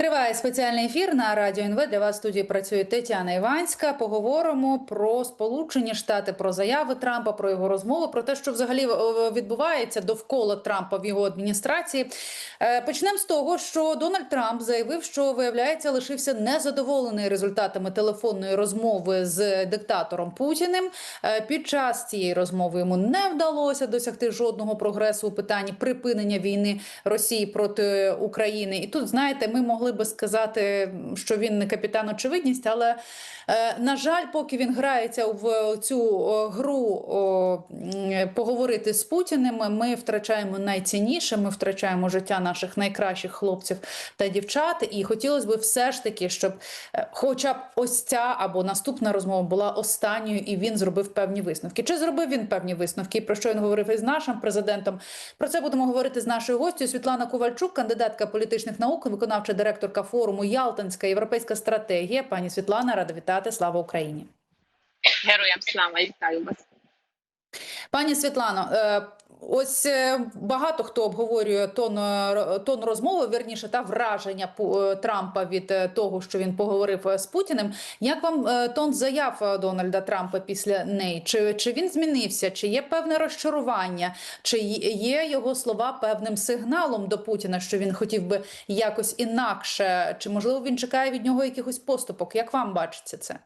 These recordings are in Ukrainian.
Триває спеціальний ефір на радіо НВ. Для вас в студії працює Тетяна Іванська. Поговоримо про Сполучені Штати, про заяви Трампа, про його розмови, про те, що взагалі е, відбувається довкола Трампа в його адміністрації. Е, Почнемо з того, що Дональд Трамп заявив, що виявляється, лишився незадоволений результатами телефонної розмови з диктатором Путіним. Е, Під час цієї розмови йому не вдалося досягти жодного прогресу у питанні припинення війни Росії проти України. І тут, знаєте, ми могли би сказати, що він не капітан очевидність, але е, на жаль, поки він грається в цю гру поговорити з Путіним, ми втрачаємо найцінніше. Ми втрачаємо життя наших найкращих хлопців та дівчат. І хотілося б все ж таки, щоб е, хоча б ось ця або наступна розмова була останньою, і він зробив певні висновки. Чи зробив він певні висновки? Про що він говорив із нашим президентом? Про це будемо говорити з нашою гостю Світлана Ковальчук, кандидатка політичних наук, виконавча директорка форуму Ялтинська європейська стратегія. Пані Світлана, рада вітати. Слава Україні. Героям слава вітаю вас. Пані Світлано, е, ось е, багато хто обговорює тон, е, тон розмови, вірніше та враження Трампа від того, що він поговорив з Путіним. Як вам тон заяв Дональда Трампа після неї? Чи, чи він змінився? Чи є певне розчарування? Чи є його слова певним сигналом до Путіна, що він хотів би якось інакше? Чи можливо він чекає від нього якихось поступок? Як вам бачиться це?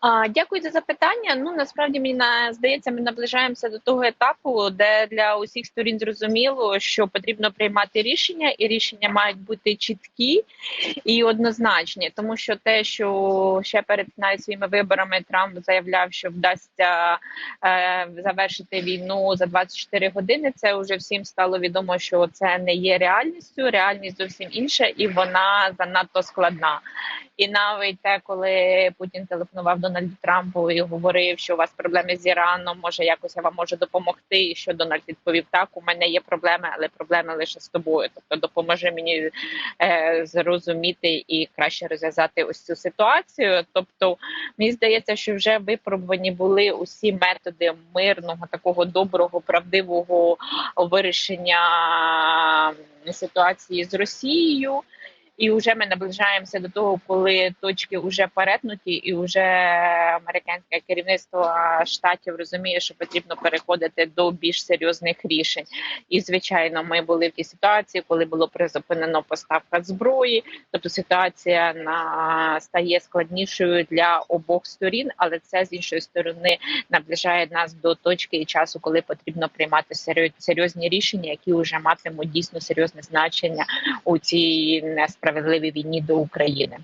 А, дякую за запитання. Ну насправді мені на- здається, ми наближаємося до того етапу, де для усіх сторін зрозуміло, що потрібно приймати рішення, і рішення мають бути чіткі і однозначні, тому що те, що ще перед навіть своїми виборами Трамп заявляв, що вдасться е, завершити війну за 24 години. Це вже всім стало відомо, що це не є реальністю. Реальність зовсім інша, і вона занадто складна. І навіть те, коли Путін телефонував Дональду Трампу і говорив, що у вас проблеми з Іраном, може якось я вам можу допомогти. І що Дональд відповів: так, у мене є проблеми, але проблеми лише з тобою. Тобто допоможи мені е, зрозуміти і краще розв'язати ось цю ситуацію. Тобто, мені здається, що вже випробувані були усі методи мирного, такого доброго, правдивого вирішення ситуації з Росією. І вже ми наближаємося до того, коли точки вже перетнуті, і вже американське керівництво штатів розуміє, що потрібно переходити до більш серйозних рішень. І звичайно, ми були в тій ситуації, коли було призупинено поставка зброї. Тобто ситуація на стає складнішою для обох сторін, але це з іншої сторони наближає нас до точки і часу, коли потрібно приймати серйозні рішення, які вже матимуть дійсно серйозне значення у цій несправедливій війні до України.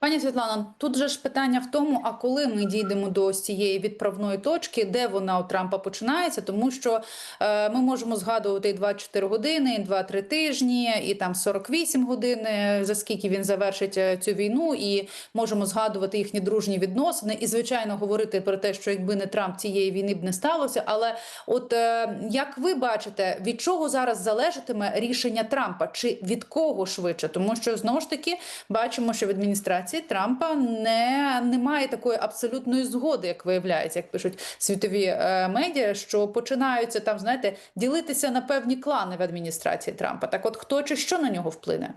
Пані Світлано, тут же ж питання в тому, а коли ми дійдемо до ось цієї відправної точки, де вона у Трампа починається, тому що е, ми можемо згадувати і 24 години, і 2-3 тижні, і там 48 годин, е, за скільки він завершить е, цю війну, і можемо згадувати їхні дружні відносини, і звичайно говорити про те, що якби не Трамп цієї війни б не сталося. Але от е, як ви бачите, від чого зараз залежатиме рішення Трампа, чи від кого швидше? Тому що знову ж таки бачимо, що в адміністрації Трампа не немає такої абсолютної згоди, як виявляється, як пишуть світові е, медіа, що починаються там, знаєте, ділитися на певні клани в адміністрації Трампа. Так, от хто чи що на нього вплине?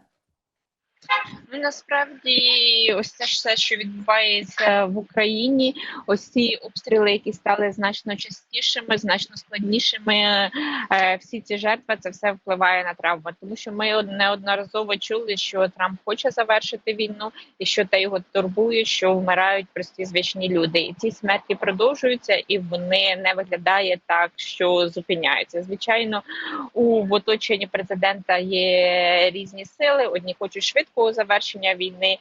Ну насправді, ось це ж все, що відбувається в Україні, ось ці обстріли, які стали значно частішими, значно складнішими. е, Всі ці жертви, це все впливає на травму. Тому що ми од- неодноразово чули, що Трамп хоче завершити війну, і що те його турбує, що вмирають прості звичні люди. І ці смерті продовжуються, і вони не виглядає так, що зупиняються. Звичайно, у в оточенні президента є різні сили. Одні хочуть швидкого завершення війни,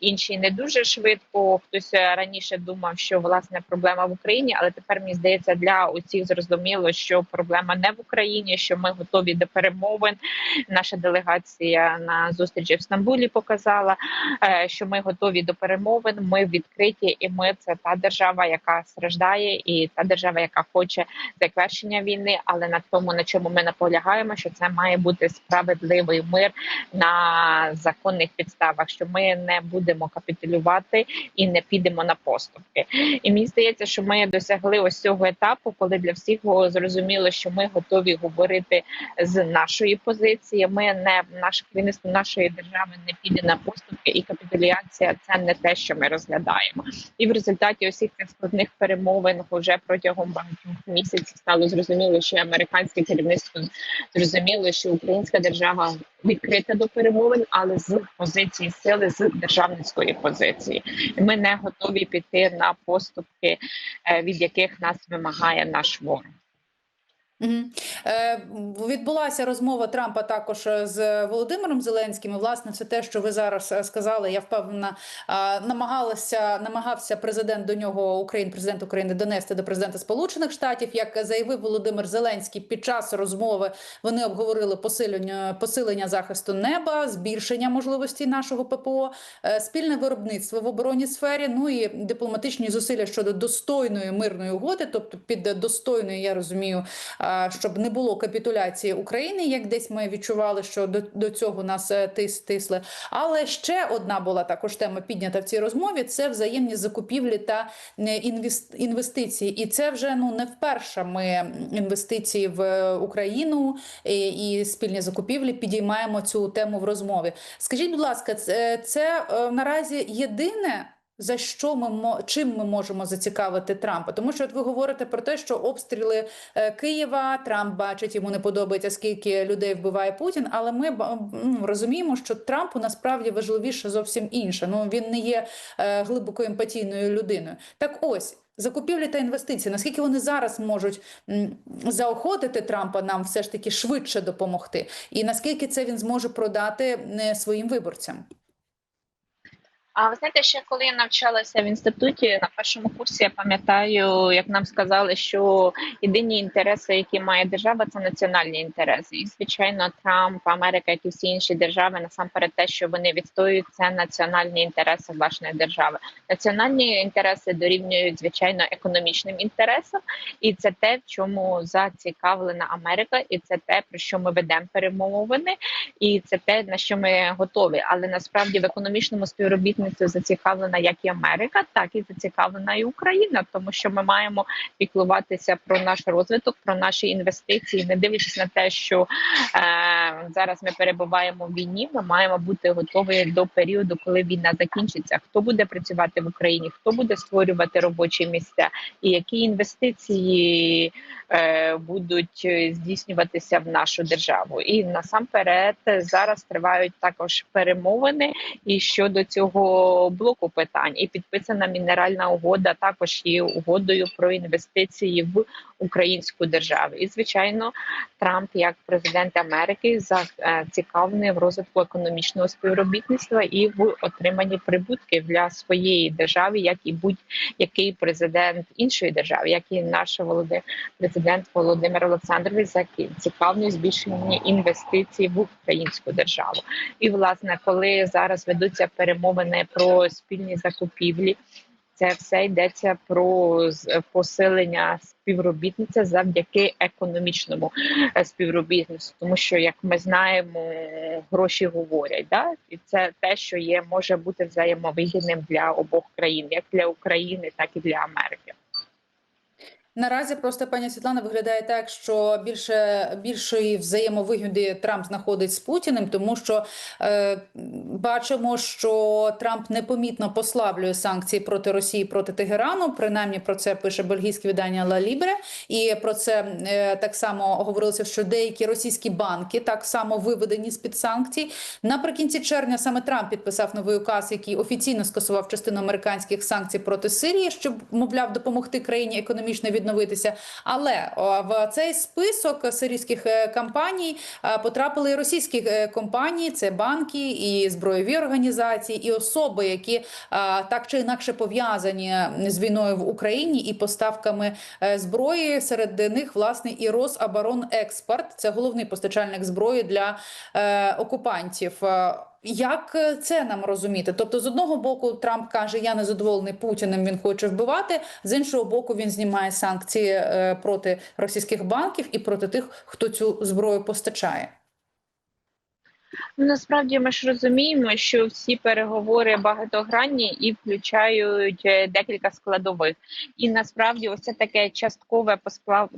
інші не дуже швидко. Хтось е, раніше думав, що власне проблема в Україні, але тепер мені здається, для усіх зрозуміло, що проблема не в Україні, що ми готові до перемовин. Наша делегація на зустрічі в Стамбулі показала, е, що ми готові до перемовин. Ми відкриті, і ми це та держава, яка страждає, і та держава, яка хоче завершення війни. Але на тому, на чому ми наполягаємо, що це має бути справедливий мир на законних законних підставах, що ми не будемо капітулювати і не підемо на поступки. І мені здається, що ми досягли ось цього етапу, коли для всіх зрозуміло, що ми готові говорити з нашої позиції. Ми не наше керівництво нашої держави не піде на поступки, і капітуляція це не те, що ми розглядаємо. І в результаті усіх цих складних перемовин вже протягом багатьох місяців стало зрозуміло, що американське керівництво зрозуміло, що українська держава відкрита до перемовин, але з позиції сили, з державницької позиції. Ми не готові піти на поступки, е, від яких нас вимагає наш ворог. Е, відбулася розмова Трампа також е, з Володимиром Зеленським. І, власне, все те, що ви зараз е, сказали, я впевнена, намагалася намагався президент до нього України, президент України донести до президента Сполучених Штатів. Як заявив Володимир Зеленський, під час розмови вони обговорили посилення посилення захисту неба, збільшення можливостей нашого ППО, спільне виробництво в оборонній сфері. Ну і дипломатичні зусилля щодо достойної мирної угоди, тобто під достойною, я розумію щоб не було капітуляції України, як десь ми відчували, що до, до цього нас е, тис, тисли. Але ще одна була також тема піднята в цій розмові: це взаємні закупівлі та е, інвест, інвестиції. І це вже ну не вперше ми інвестиції в е, Україну і, і спільні закупівлі підіймаємо цю тему в розмові. Скажіть, будь ласка, це, це наразі єдине. За що ми чим ми можемо зацікавити Трампа? Тому що от ви говорите про те, що обстріли е, Києва Трамп бачить, йому не подобається, скільки людей вбиває Путін. Але ми розуміємо, що Трампу насправді важливіше зовсім інше. Ну він не є е, глибоко емпатійною людиною. Так ось. Закупівлі та інвестиції, наскільки вони зараз можуть заохотити Трампа нам все ж таки швидше допомогти, і наскільки це він зможе продати е, своїм виборцям? А ви знаєте, ще коли я навчалася в інституті на першому курсі, я пам'ятаю, як нам сказали, що єдині інтереси, які має держава, це національні інтереси. І звичайно, Трамп, Америка, як і всі інші держави, насамперед те, що вони відстоюють, це національні інтереси власної держави. Національні інтереси дорівнюють звичайно економічним інтересам, і це те, в чому зацікавлена Америка, і це те, про що ми ведемо перемовини, і це те, на що ми готові. Але насправді в економічному співробітництві зацікавлена як і Америка, так і зацікавлена і Україна, тому що ми маємо піклуватися про наш розвиток, про наші інвестиції, не дивлячись на те, що е, зараз ми перебуваємо в війні. Ми маємо бути готові до періоду, коли війна закінчиться. Хто буде працювати в Україні, хто буде створювати робочі місця, і які інвестиції е, будуть здійснюватися в нашу державу. І насамперед зараз тривають також перемовини і щодо цього блоку питань. І підписана мінеральна угода також є угодою про інвестиції в українську державу. І звичайно, Трамп, як президент Америки, зацікавлений в розвитку економічного співробітництва і в отриманні прибутків для своєї держави, як і будь-який президент іншої держави, як і наш Володи- президент Володимир Олександрович, зацікавлений в збільшенні інвестицій в українську державу. І власне, коли зараз ведуться перемовини про спільні закупівлі. Це все йдеться про посилення співробітниця завдяки економічному е, співробітництву, тому що як ми знаємо, гроші говорять, да і це те, що є, може бути взаємовигідним для обох країн, як для України, так і для Америки. Наразі просто пані Світлана виглядає так, що більше більшої взаємовигоди Трамп знаходить з Путіним, тому що е, бачимо, що Трамп непомітно послаблює санкції проти Росії проти Тегерану. Принаймні про це пише бельгійське видання La Libre. І про це е, так само говорилося, що деякі російські банки так само виведені з під санкцій. Наприкінці червня саме Трамп підписав новий указ, який офіційно скасував частину американських санкцій проти Сирії, щоб мовляв допомогти країні економічно відновитися. Але в цей список сирійських е, компаній е, потрапили і російські е, компанії, це банки і збройові організації, і особи, які так чи інакше пов'язані з війною в Україні і поставками зброї. Серед них власне і Рособоронекспорт. Це головний постачальник зброї для окупантів. Як е, це нам розуміти? Тобто, з одного боку, Трамп каже, я не задоволений Путіним, він хоче вбивати. З іншого боку, він знімає санкції е, проти російських банків і проти тих, хто цю зброю постачає. Ну, Насправді ми ж розуміємо, що всі переговори багатогранні і включають е, декілька складових. І насправді, ось це таке часткове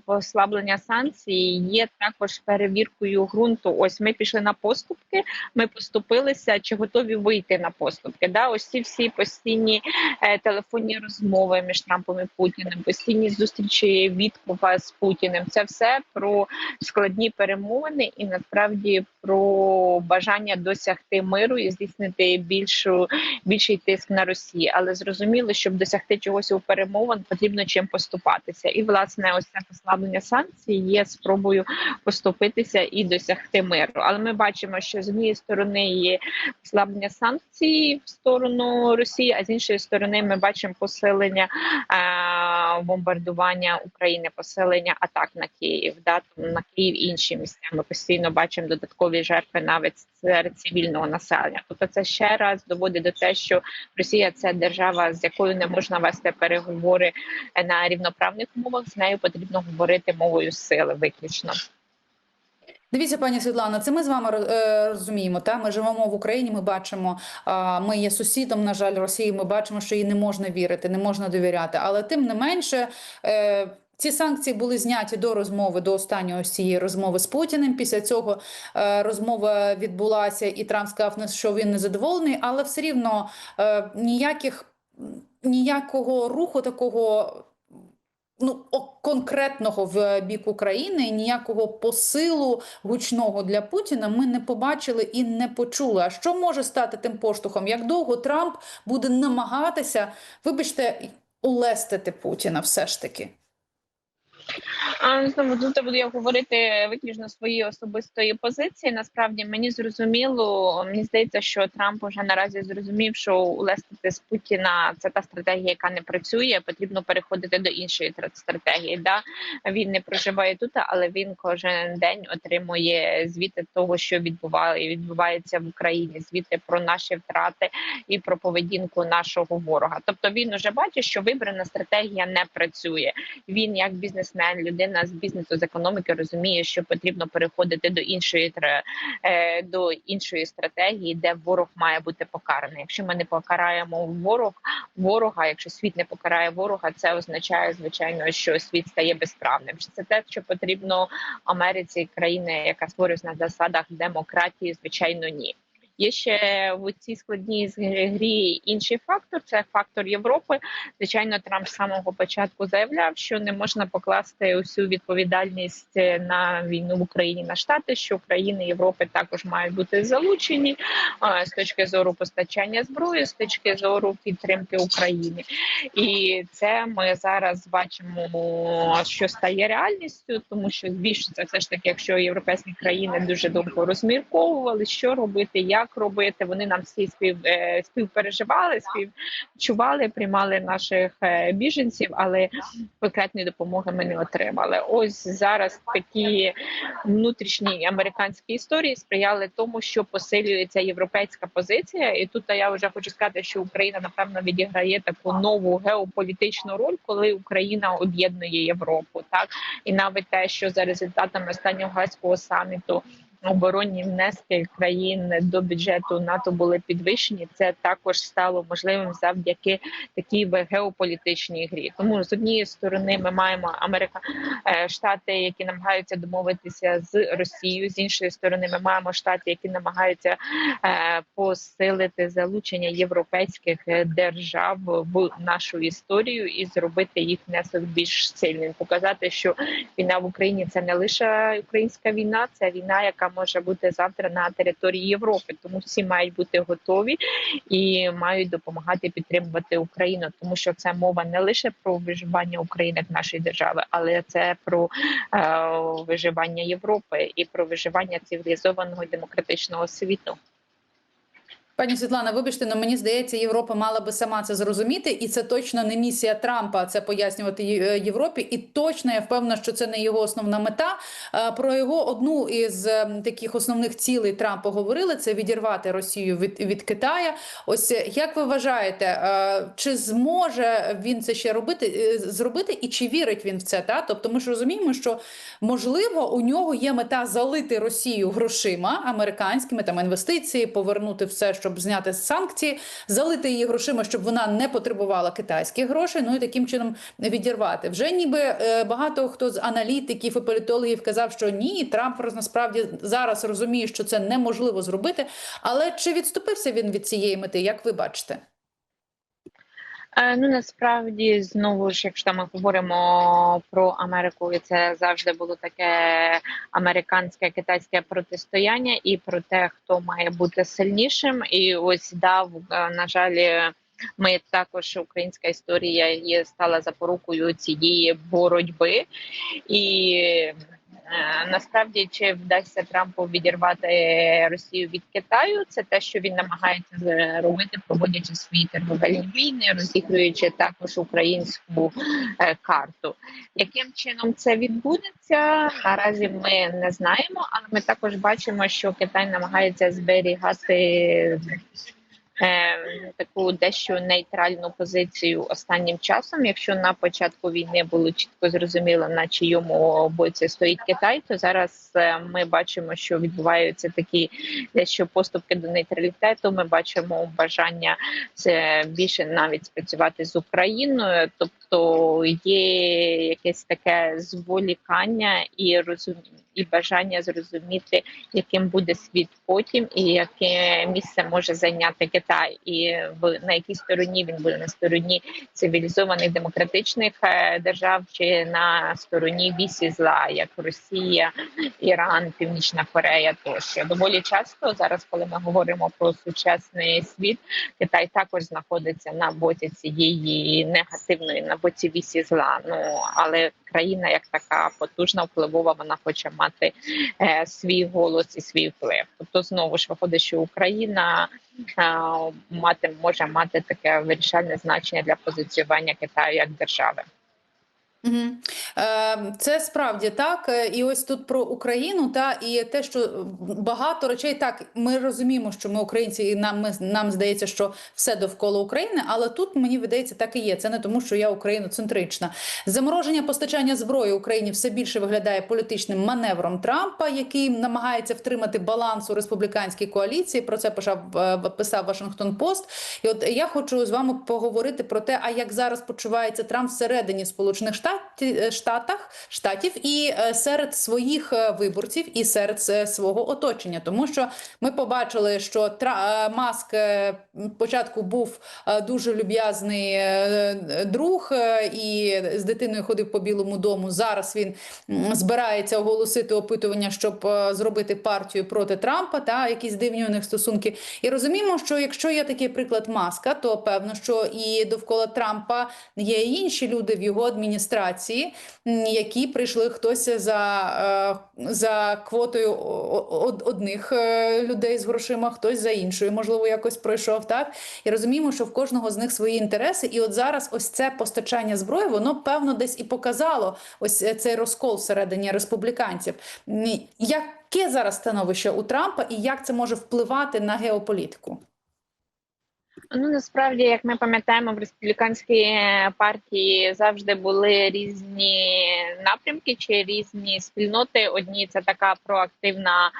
послаблення санкцій є також перевіркою ґрунту. Ось ми пішли на поступки, ми поступилися, чи готові вийти на поступки. Да, ось ці всі постійні е, телефонні розмови між Трампом і Путіним, постійні зустрічі Віткова з Путіним. Це все про складні перемовини і насправді про бажання досягти миру і здійснити більшу більший тиск на Росію. Але зрозуміло, щоб досягти чогось у перемовин, потрібно чим поступатися. І власне, ось це послаблення санкцій є спробою поступитися і досягти миру. Але ми бачимо, що з однієї сторони є послаблення санкцій в сторону Росії, а з іншої сторони, ми бачимо посилення е, бомбардування України, посилення атак на Київ, да на Київ інші місця. Ми постійно бачимо додаткові жертви навіть серед цивільного населення. Тобто, це ще раз доводить до те, що Росія це держава, з якою не можна вести переговори на рівноправних умовах. З нею потрібно говорити мовою сили виключно. Дивіться, пані Світлана, це ми з вами е, розуміємо. Та ми живемо в Україні. Ми бачимо, ми є сусідом, на жаль, Росії. Ми бачимо, що їй не можна вірити, не можна довіряти. Але тим не менше. Ці санкції були зняті до розмови до останньої ось цієї розмови з Путіним. Після цього е, розмова відбулася, і Трамп сказав, що він не задоволений, але все рівно е, ніяких ніякого руху такого ну, конкретного в бік України, ніякого посилу гучного для Путіна ми не побачили і не почули. А що може стати тим поштовхом? Як довго Трамп буде намагатися, вибачте, улестити Путіна все ж таки? Знову тут буду я говорити виключно своєї особистої позиції. Насправді мені зрозуміло, мені здається, що Трамп вже наразі зрозумів, що улестити з Путіна це та стратегія, яка не працює. Потрібно переходити до іншої тра- стратегії. Да він не проживає тут, але він кожен день отримує звіти того, що відбуває відбувається в Україні. Звіти про наші втрати і про поведінку нашого ворога. Тобто він уже бачить, що вибрана стратегія не працює. Він як бізнесмен, людина з бізнесу з економіки розуміє, що потрібно переходити до іншої е, до іншої стратегії, де ворог має бути покараний. Якщо ми не покараємо ворог ворога, якщо світ не покарає ворога, це означає звичайно, що світ стає безправним. Це те, що потрібно Америці, країни, яка створюється на засадах демократії? Звичайно, ні. Є ще в цій складній грі інший фактор це фактор Європи. Звичайно, Трамп з самого початку заявляв, що не можна покласти усю відповідальність е, на війну в Україні на штати, що країни Європи також мають бути залучені е, з точки зору постачання зброї, з точки зору підтримки України. І це ми зараз бачимо, що стає реальністю, тому що збільшиться все ж таки, якщо європейські країни дуже довго розмірковували, що робити, як робити. Вони нам всі спів е, співпереживали, співчували, приймали наших е, біженців, але конкретної допомоги ми не отримали. Ось зараз такі внутрішні американські історії сприяли тому, що посилюється європейська позиція, і тут я вже хочу сказати, що Україна напевно відіграє таку нову геополітичну роль, коли Україна об'єднує Європу, так і навіть те, що за результатами останнього гаського саміту. Оборонні внески країн до бюджету НАТО були підвищені. Це також стало можливим завдяки такій геополітичній грі. Тому з однієї сторони ми маємо Америка е, штати, які намагаються домовитися з Росією. З іншої сторони, ми маємо штати, які намагаються е, посилити залучення європейських е, держав в нашу історію і зробити їх внесок більш сильним. Показати, що війна в Україні це не лише українська війна, це війна, яка може бути завтра на території Європи. Тому всі мають бути готові і мають допомагати підтримувати Україну, тому що це мова не лише про виживання України як нашої держави, але це про е, виживання Європи і про виживання цивілізованого демократичного світу. Пані Світлана, вибачте, але мені здається, Європа мала би сама це зрозуміти, і це точно не місія Трампа це пояснювати е, Європі. І точно я впевнена, що це не його основна мета. Е, Про його одну із ем, таких основних цілей Трампа говорили: це відірвати Росію від, від Китая. Ось е, як ви вважаєте, е, чи зможе він це ще робити е, зробити, і чи вірить він в це? Та тобто, ми ж розуміємо, що можливо у нього є мета залити Росію грошима американськими там інвестиції, повернути все, щоб зняти санкції, залити її грошима, щоб вона не потребувала китайських грошей. Ну і таким чином відірвати. Вже ніби е, багато хто з аналітиків і політологів казав, що ні, Трамп насправді зараз розуміє, що це неможливо зробити. Але чи відступився він від цієї мети? Як ви бачите? Е, Ну насправді знову ж, якщо ми говоримо про Америку, і це завжди було таке американське китайське протистояння, і про те, хто має бути сильнішим. І ось дав е, на жаль. Ми також українська історія є стала запорукою цієї боротьби, і насправді чи вдасться Трампу відірвати Росію від Китаю, це те, що він намагається зробити, проводячи свої торговельні війни, розігруючи також українську е, карту. Яким чином це відбудеться? Наразі ми не знаємо, але ми також бачимо, що Китай намагається зберігати. Е, Таку дещо нейтральну позицію останнім часом. Якщо на початку війни було чітко зрозуміло, на чийому боці стоїть Китай, то зараз е, ми бачимо, що відбуваються такі дещо поступки до нейтралітету. Ми бачимо бажання це більше навіть спрацювати з Україною, тобто є якесь таке зволікання і розум... і бажання зрозуміти, яким буде світ потім, і яке місце може зайняти Китай, і в на якій стороні він буде? На стороні цивілізованих демократичних е, держав, чи на стороні вісі зла, як Росія, Іран, Північна Корея тощо. Доволі часто зараз, коли ми говоримо про сучасний світ, Китай також знаходиться на боці цієї негативної на боці вісі зла. Ну але країна як така потужна, впливова, вона хоче мати е, свій голос і свій вплив. Тобто, знову ж виходить, що Україна е, мати може мати таке вирішальне значення для позиціювання Китаю як держави. Угу. Е, це справді так. Е, І ось тут про Україну, та і те, що багато речей так ми розуміємо, що ми українці, і нам ми, нам здається, що все довкола України. Але тут мені видається, так і є. Це не тому, що я україноцентрична. Замороження постачання зброї Україні все більше виглядає політичним маневром Трампа, який намагається втримати баланс у республіканській коаліції. Про це писав, е, писав Вашингтон Пост. І от я хочу з вами поговорити про те, а як зараз почувається Трамп всередині Сполучених Штатів. Штатах штатів і е, серед своїх е, виборців, і серед е, свого оточення, тому що ми побачили, що Маск спочатку був дуже люб'язний друг і з дитиною ходив по Білому дому. Зараз він збирається оголосити опитування, щоб зробити партію проти Трампа, та якісь дивні у них стосунки. І розуміємо, що якщо є такий приклад Маска, то певно, що і довкола Трампа є інші люди в його адміністрації, які прийшли хтось за, е, за квотою одних е, людей з грошима, хтось за іншою, можливо, якось пройшов так. І розуміємо, що в кожного з них свої інтереси. І от зараз ось це постачання зброї, воно певно десь і показало ось е, цей розкол всередині республіканців. Яке зараз становище у Трампа і як це може впливати на геополітику? Ну насправді, як ми пам'ятаємо, в республіканській партії завжди були різні напрямки чи різні спільноти. Одні це така проактивна,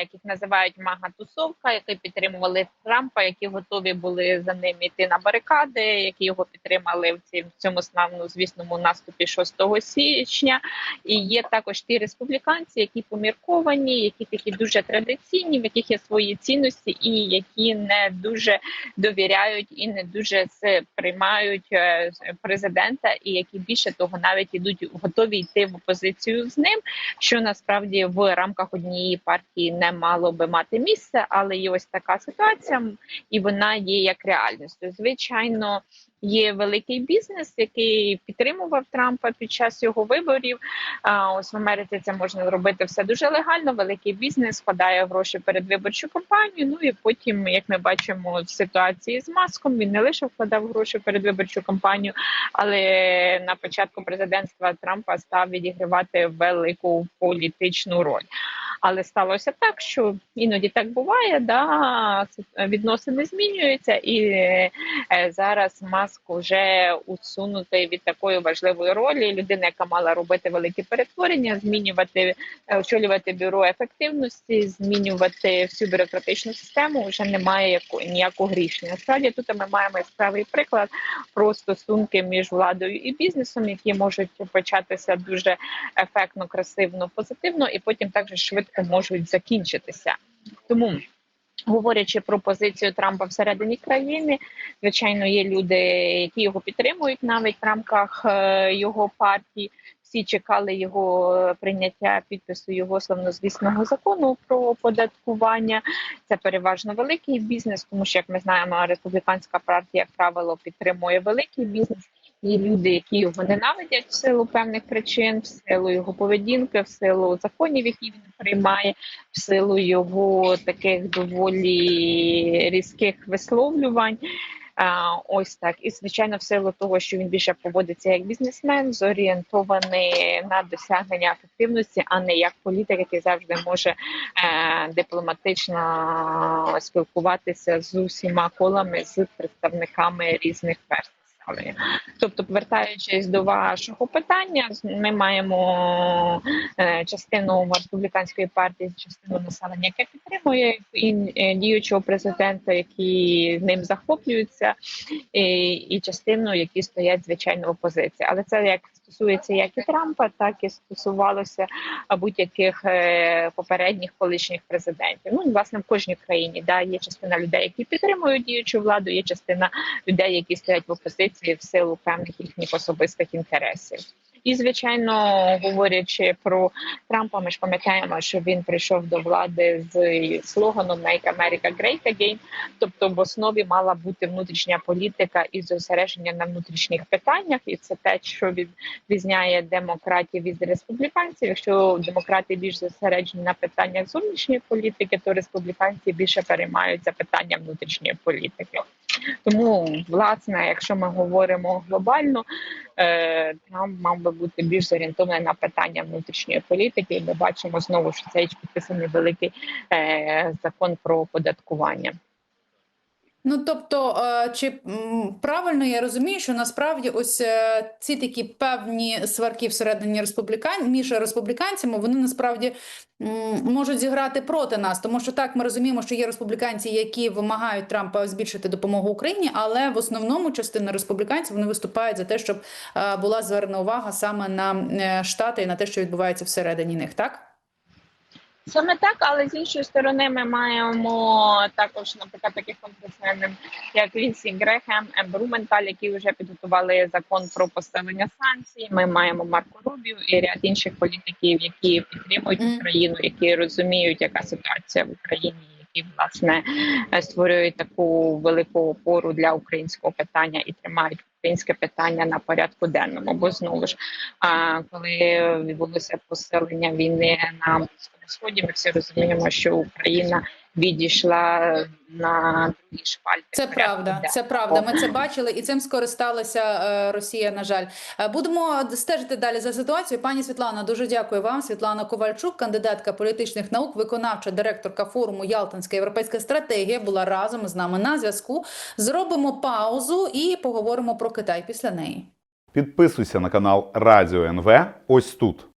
яких називають мага-тусовка, які підтримували Трампа, які готові були за ним йти на барикади, які його підтримали в цьому славну звісному наступі 6 січня. І є також ті республіканці, які помірковані, які такі дуже традиційні, в яких є свої цінності, і які не дуже довіряють і не дуже приймають е, президента, і які більше того навіть ідуть готові йти в опозицію з ним, що насправді в рамках однієї партії не мало би мати місце, але є ось така ситуація, і вона є як реальністю. Звичайно, Є великий бізнес, який підтримував Трампа під час його виборів. Ось в Америці це можна зробити все дуже легально. Великий бізнес вкладає гроші перед виборчу кампанію. Ну і потім, як ми бачимо в ситуації з маском, він не лише вкладав гроші перед виборчу кампанію, але на початку президентства Трампа став відігравати велику політичну роль. Але сталося так, що іноді так буває, да відносини змінюються, і е, зараз маск вже усунутий від такої важливої ролі. Людина, яка мала робити великі перетворення, змінювати, е, очолювати бюро ефективності, змінювати всю бюрократичну систему, вже немає ніякого рішення. Насправді тут ми маємо яскравий приклад про стосунки між владою і бізнесом, які можуть початися дуже ефектно, красивно, позитивно, і потім також швидко можуть закінчитися. Тому. Говорячи про позицію Трампа всередині країни, звичайно, є люди, які його підтримують навіть в рамках е, його партії. Всі чекали його прийняття підпису його славнозвісного закону про оподаткування. Це переважно великий бізнес, тому що як ми знаємо, республіканська партія, як правило, підтримує великий бізнес. Є люди, які його ненавидять в силу певних причин, в силу його поведінки, в силу законів, які він приймає, в силу його таких доволі різких висловлювань. Ось так, і звичайно, в силу того, що він більше поводиться як бізнесмен, зорієнтований на досягнення ефективності, а не як політик, який завжди може е, дипломатично спілкуватися з усіма колами з представниками різних верств населення. Тобто, повертаючись до вашого питання, ми маємо е, частину республіканської партії, частину населення, яке підтримує і е, діючого президента, які ним захоплюються, і, і частину, які стоять звичайно в опозиції. Але це як стосується як і Трампа, так і стосувалося будь-яких е, попередніх колишніх президентів. Ну власне в кожній країні да є частина людей, які підтримують діючу владу, є частина людей, які стоять в опозиції в силу певних їхніх особистих інтересів. І звичайно, говорячи про Трампа, ми ж пам'ятаємо, що він прийшов до влади з слоганом «Make America Great Again», тобто в основі мала бути внутрішня політика і зосередження на внутрішніх питаннях, і це те, що відрізняє демократів від республіканців. Якщо демократи більш зосереджені на питаннях зовнішньої політики, то республіканці більше переймаються питанням внутрішньої політики. Тому, власне, якщо ми говоримо глобально, е, Трамп мав би бути більш зорієнтований на питання внутрішньої політики, і ми бачимо знову, що цей підписаний великий е, закон про оподаткування. Ну тобто, е, чи правильно я розумію, що насправді ось е, ці такі певні сварки всередині республікан між республіканцями, вони насправді можуть зіграти проти нас, тому що так ми розуміємо, що є республіканці, які вимагають Трампа збільшити допомогу Україні, але в основному частина республіканців вони виступають за те, щоб е, була звернена увага саме на штати і на те, що відбувається всередині них, так? Саме так, але з іншої сторони, ми маємо також, наприклад, таких конгресменів, як Лінсі Грехем, Ем Брументаль, які вже підготували закон про поставлення санкцій. Ми маємо Марко Рубію і ряд інших політиків, які підтримують Україну, які розуміють, яка ситуація в Україні. Які власне створюють таку велику опору для українського питання і тримають українське питання на порядку денному. Бо знову ж, коли відбулося посилення війни на сході, ми всі розуміємо, що Україна відійшла на другий шпальт. Це правда, це правда. Ми це бачили, і цим скористалася е, Росія. На жаль, Е, будемо стежити далі за ситуацією. Пані Світлано, дуже дякую вам. Світлана Ковальчук, кандидатка політичних наук, виконавча директорка форуму Ялтинська європейська стратегія, була разом з нами на зв'язку. Зробимо паузу і поговоримо про Китай після неї. Підписуйся на канал Радіо НВ ось тут.